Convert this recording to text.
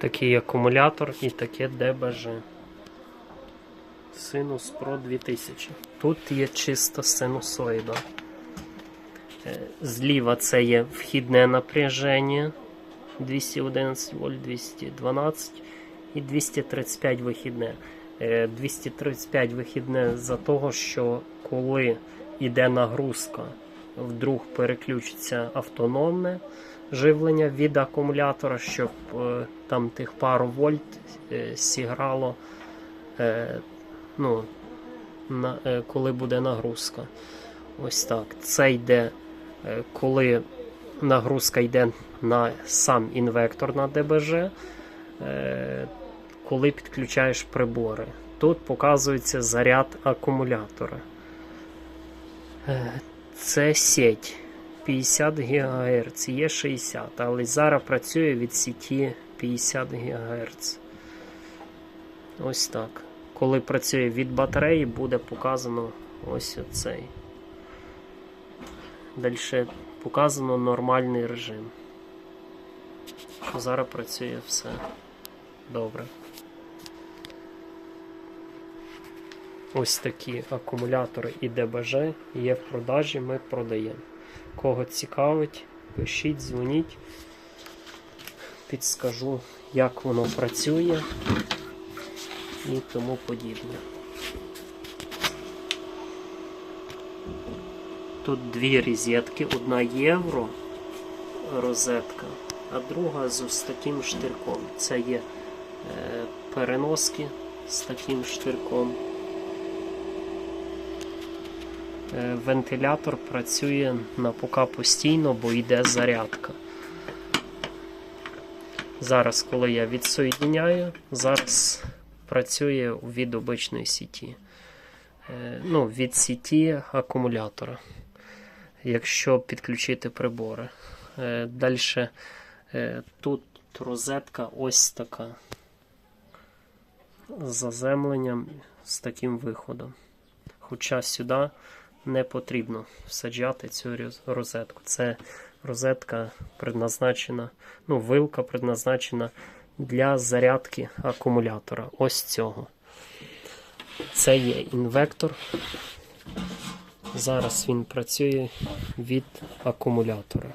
Такий акумулятор і таке ДБЖ. Синус Pro 2000. Тут є чисто синусоїда. Е, Зліва це є вхідне напряження 211 вольт, 212 і 235 вихідне. Е, 235 вихідне за того, що коли йде нагрузка, вдруг переключиться автономне живлення від акумулятора, щоб е, там тих пару вольт е, сіграло, е, ну, коли буде нагрузка. Ось так. Це йде, коли нагрузка йде на сам інвектор на ДБЖ, коли підключаєш прибори. Тут показується заряд акумулятора. Це сеть 50 ГГц, є 60, але зараз працює від сіті 50 ГГц. Ось так. Коли працює від батареї, буде показано ось оцей. Далі показано нормальний режим. Зараз працює все добре. Ось такі акумулятори і ДБЖ є в продажі, ми продаємо. Кого цікавить, пишіть, дзвоніть, підскажу, як воно працює і тому подібне. Тут дві розетки, одна євро розетка, а друга з ось таким штирком. Це є е, переноски з таким штирком. Е, Вентилятор працює на пока постійно, бо йде зарядка. Зараз, коли я відсоєдняю, зараз працює від обичної сіті. Е, Ну, від сіті акумулятора. Якщо підключити прибори. Далі тут розетка ось така. З заземленням з таким виходом. Хоча сюди не потрібно всаджати цю розетку. Це розетка предназначена, ну, вилка предназначена для зарядки акумулятора. Ось цього. Це є інвектор. Зараз він працює від акумулятора.